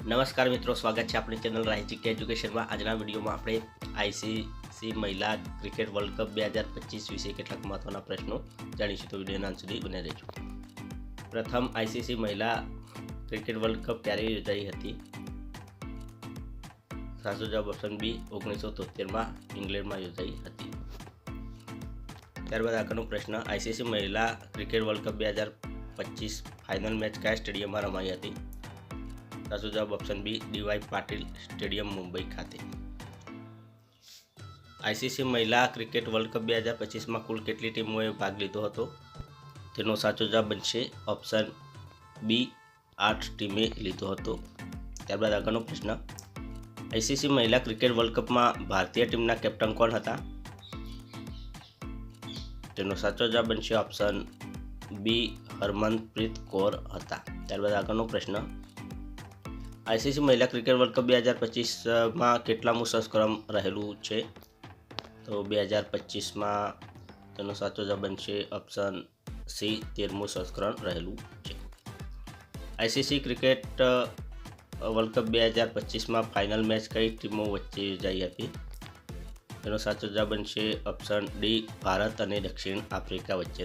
નમસ્કાર મિત્રો, સ્વાગત છે આપણી ચેનલ રાયચિક એજ્યુકેશનમાં. આજના વિડીયોમાં આપણે આઈસીસી મહિલા ક્રિકેટ વર્લ્ડ કપ બે હજાર પચીસ વિશે કેટલાક મહત્વના પ્રશ્નો જાણીશું. તો વિડીયોના અંત સુધી બને રહેજો. પ્રથમ, આઈસીસી મહિલા ક્રિકેટ વર્લ્ડ કપ ક્યારે યોજાઈ હતી? સાચો જવાબ ઓપ્શન બી ઓગણીસો તોતેરમાં ઇંગ્લેન્ડમાં યોજાઈ હતી. ત્યારબાદ આગળનો પ્રશ્ન, આઈસીસી મહિલા ક્રિકેટ વર્લ્ડ કપ બે હજાર પચીસ ફાઇનલ મેચ કયા સ્ટેડિયમમાં રમાઈ હતી? સાચો જવાબ option B DY Patil stadium, Mumbai ખાતે. આઈસીસી મહિલા ક્રિકેટ વર્લ્ડ કપ બે હજાર પચીસમાં કુલ કેટલી ટીમોએ ભાગ લીધો હતો? તેનો સાચો જવાબ બનશે ઓપ્શન બી આઠ ટીમે લીધો હતો. ત્યારબાદ આગળનો પ્રશ્ન. આઈસીસી મહિલા ક્રિકેટ વર્લ્ડ કપમાં ભારતીય ટીમના કેપ્ટન કોણ હતા? તેનો સાચો જવાબ બનશે ઓપ્શન બી હરમનપ્રીત કૌર હતા. ત્યારબાદ આગળનો પ્રશ્ન. આઈસીસી મહિલા ક્રિકેટ વર્લ્ડ કપ બે હજાર પચીસમાં કેટલામું સંસ્કરણ રહેલું છે? તો બે હજાર પચીસમાં તેનો સાચો જવાબ બનશે ઓપ્શન સી તેરમું સંસ્કરણ રહેલું છે. આઈસીસી ક્રિકેટ વર્લ્ડ કપ બે હજાર પચીસમાં ફાઇનલ મેચ કઈ ટીમો વચ્ચે યોજાઈ હતી? તેનો સાચો જવાબ બનશે ઓપ્શન ડી, ભારત અને દક્ષિણ આફ્રિકા વચ્ચે.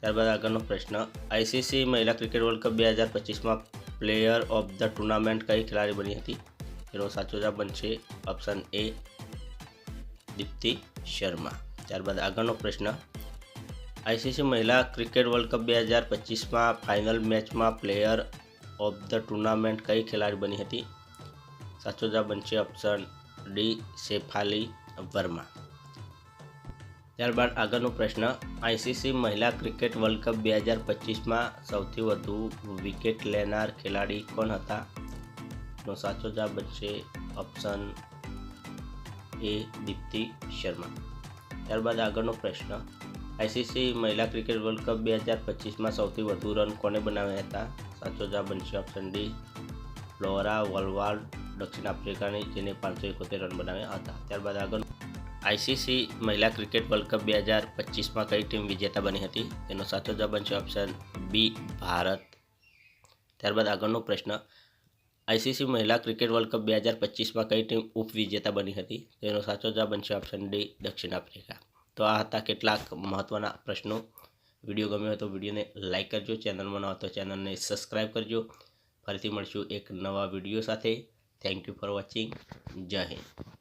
ત્યારબાદ આગળનો પ્રશ્ન, આઈસીસી મહિલા ક્રિકેટ વર્લ્ડ કપ બે હજાર પચીસમાં પ્લેયર ઓફ ધ ટુર્નામેન્ટ કઈ ખેલાડી બની હતી? તેનો સાચો જવાબ બનશે ઓપ્શન એ દીપ્તિ શર્મા. ત્યારબાદ આગળનો પ્રશ્ન, આઈસીસી મહિલા ક્રિકેટ વર્લ્ડ કપ બે હજાર પચીસમાં ફાઇનલ મેચમાં પ્લેયર ઓફ ધ ટુર્નામેન્ટ કઈ ખેલાડી બની હતી? સાચો જવાબ બનશે ઓપ્શન ડી શેફાલી વર્મા. ત્યારબાદ આગળનો પ્રશ્ન, આઈસીસી મહિલા ક્રિકેટ વર્લ્ડ કપ બે હજાર પચીસમાં સૌથી વધુ વિકેટ લેનાર ખેલાડી કોણ હતા? નો સાચો જવાબ બનશે ઓપ્શન એ દીપ્તિ શર્મા. ત્યારબાદ આગળનો પ્રશ્ન, આઈસીસી મહિલા ક્રિકેટ વર્લ્ડ કપ બે હજાર પચીસમાં સૌથી વધુ રન કોને બનાવ્યા હતા? સાચો જવાબ બનશે ઓપ્શન ડી ફ્લોરા વલવાડ, દક્ષિણ આફ્રિકાની, જેને પાંચસો એકોતેર રન બનાવ્યા હતા. ત્યારબાદ આગળ આઈસીસી મહિલા ક્રિકેટ વર્લ્ડ કપ બે હજાર પચીસમાં કઈ ટીમ વિજેતા બની હતી? તેનો સાચો જવાબ બનશે ઓપ્શન બી ભારત. ત્યારબાદ આગળનો પ્રશ્ન, આઈસીસી મહિલા ક્રિકેટ વર્લ્ડ કપ બે હજાર પચીસમાં કઈ ટીમ ઉપવિજેતા બની હતી? તેનો સાચો જવાબ બનશે ઓપ્શન ડી દક્ષિણ આફ્રિકા. તો આ હતા કેટલાક મહત્ત્વના પ્રશ્નો. વીડિયો ગમ્યો હોય તો વિડીયોને લાઇક કરજો. ચેનલમાં ન હોય તો ચેનલને સબસ્ક્રાઈબ કરજો. ફરીથી મળશું એક નવા વીડિયો સાથે. થેન્ક યુ ફોર વોચિંગ જય હિન્દ.